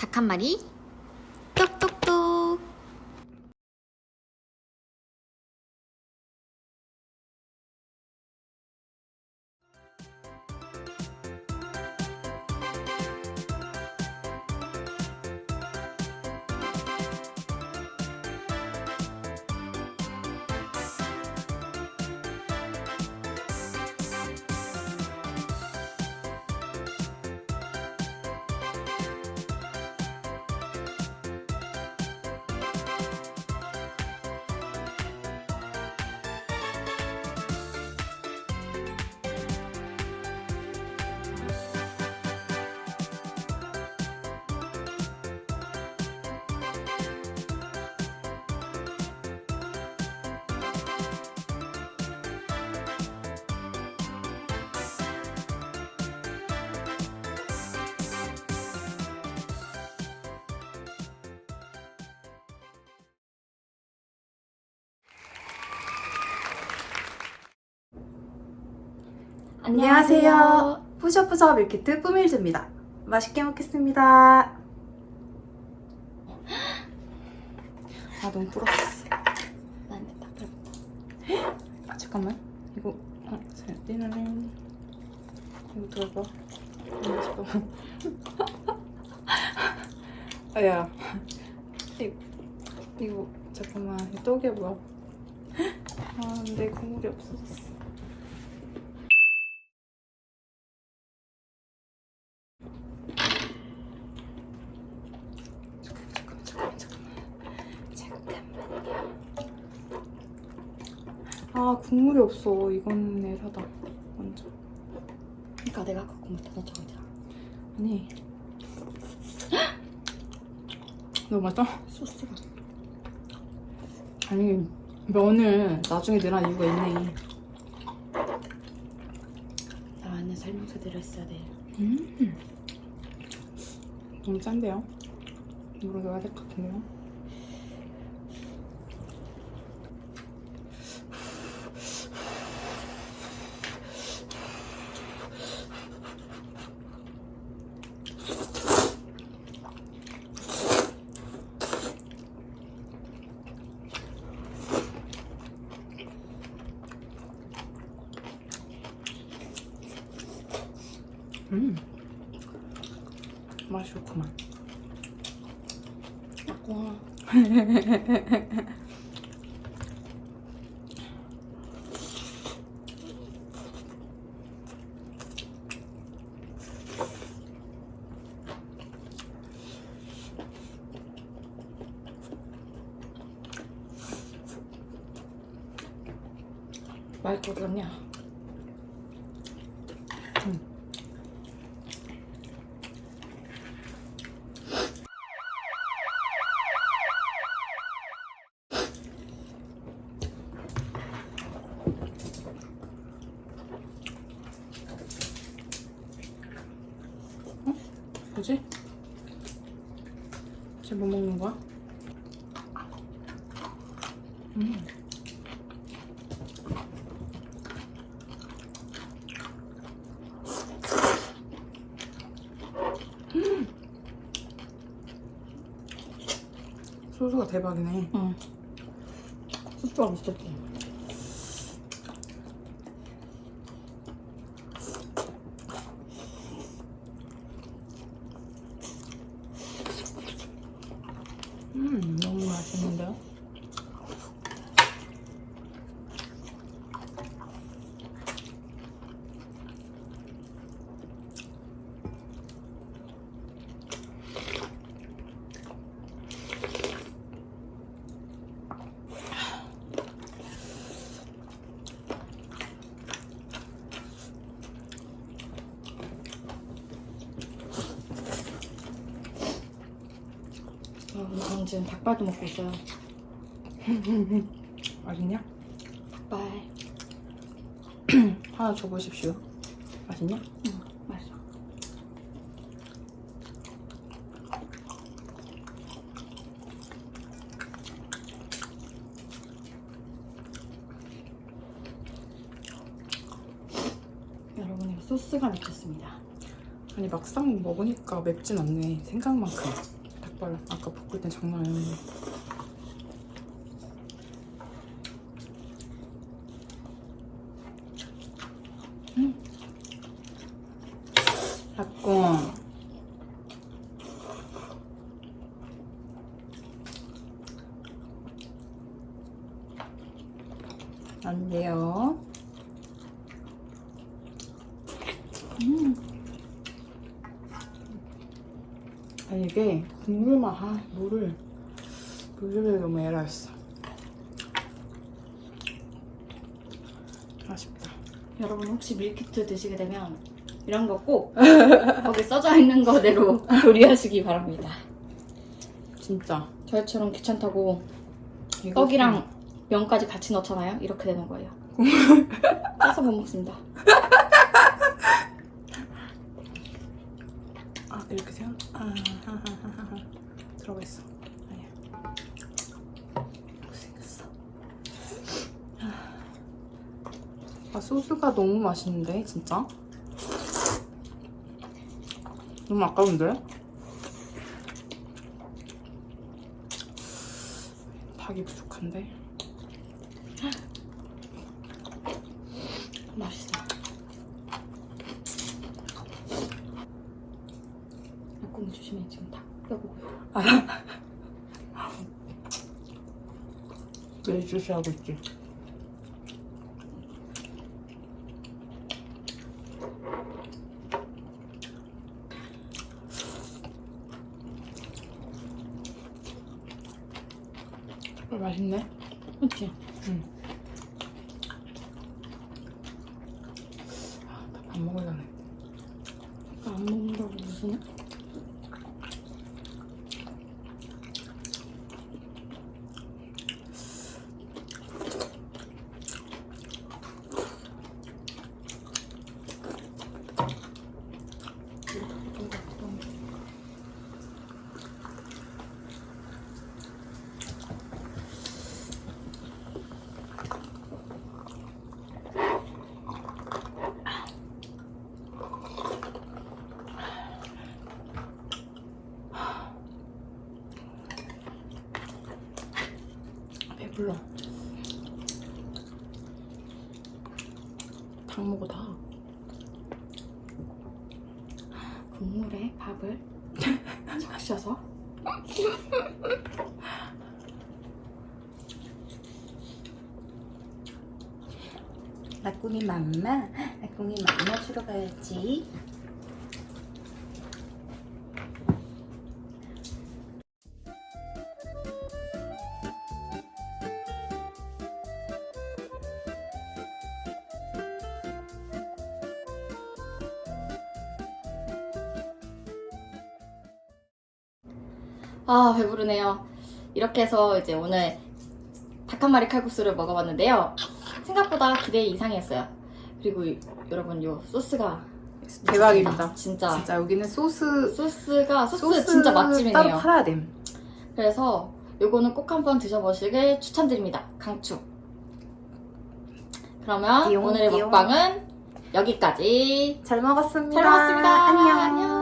닭 한 마리 안녕하세요. 푸셔푸셔 밀키트 꾸밀즈입니다. 맛있게 먹겠습니다. 아 너무 불었어. 나한테 딱 들어붙어 아 잠깐만. 이거 아 띠나는 이거 들어봐. 아, 잠깐만. 아야. 이 이거 잠깐만. 이 떡이 뭐야? 아 근데 국물이 없어졌어. 잠깐만 잠깐만 잠깐만 잠깐만요. 아 국물이 없어. 이건 애사다. 완전. 그러니까 내가 아까 국물 더 넣자고 했잖아 아니. 너무 맛있다. 소스가 아니 면을 나중에 넣으란 이유가 있네. 나 완전 설명서 들었어야 돼 음. 너무 짠데요? 물어 넣어야 될 것 같은데요? 음. 맛이 좋구만. 맛있게 어디 뭐지? 쟤 뭐 먹는 거야? 음. 소스가 대박이네. 응 소스가 미쳤지 음, 너무 맛있는데요? 여러분 저는 지금 닭발도 먹고 있어요 맛있냐? 닭발 하나 줘보십시오. 맛있냐? 응 맛있어 여러분 소스가 미쳤습니다 아니 막상 먹으니까 맵진 않네 생각만큼 닭발 아까 볶을 땐 장난 아니었는데 음. 닭공 안 돼요 음. 아니 이게 국물만 아 물을 물을 너무 에라였어 아쉽다 여러분 혹시 밀키트 드시게 되면 이런 거 꼭 거기 써져 있는 거대로 요리하시기 바랍니다. 진짜 저희처럼 귀찮다고 떡이랑 면까지 같이 넣잖아요. 이렇게 되는 거예요. 짜서 못 먹습니다. 이렇게 생각 아 하하하하 들어가 있어. 아니야. 못생겼어. 아 소스가 너무 맛있는데 진짜? 너무 아까운데? 닭이 부족한데? 맛있어 조심해 지금 다 껴보고 매주시하고 있지? 어, 맛있네? 그렇지? 아, 나 밥 먹으려네 아까 안 먹는다고 무슨 배불러 닭 먹어 다 국물에 밥을 적셔서. 라꿍이 맘마, 라꿍이 맘마 주러 가야지. 아 배부르네요. 이렇게 해서 이제 오늘 닭 한 마리 칼국수를 먹어봤는데요. 생각보다 기대 이상이었어요. 그리고 이- 여러분 요 소스가 대박입니다. 진짜 진짜 여기는 소스 소스가 소스, 진짜 맛집이네요. 따로 팔아야 됨 그래서 요거는 꼭 한번 드셔보시길 추천드립니다. 강추. 그러면 띠용, 오늘의 띠용. 먹방은 여기까지. 잘 먹었습니다. 잘 먹었습니다. 안녕. 안녕.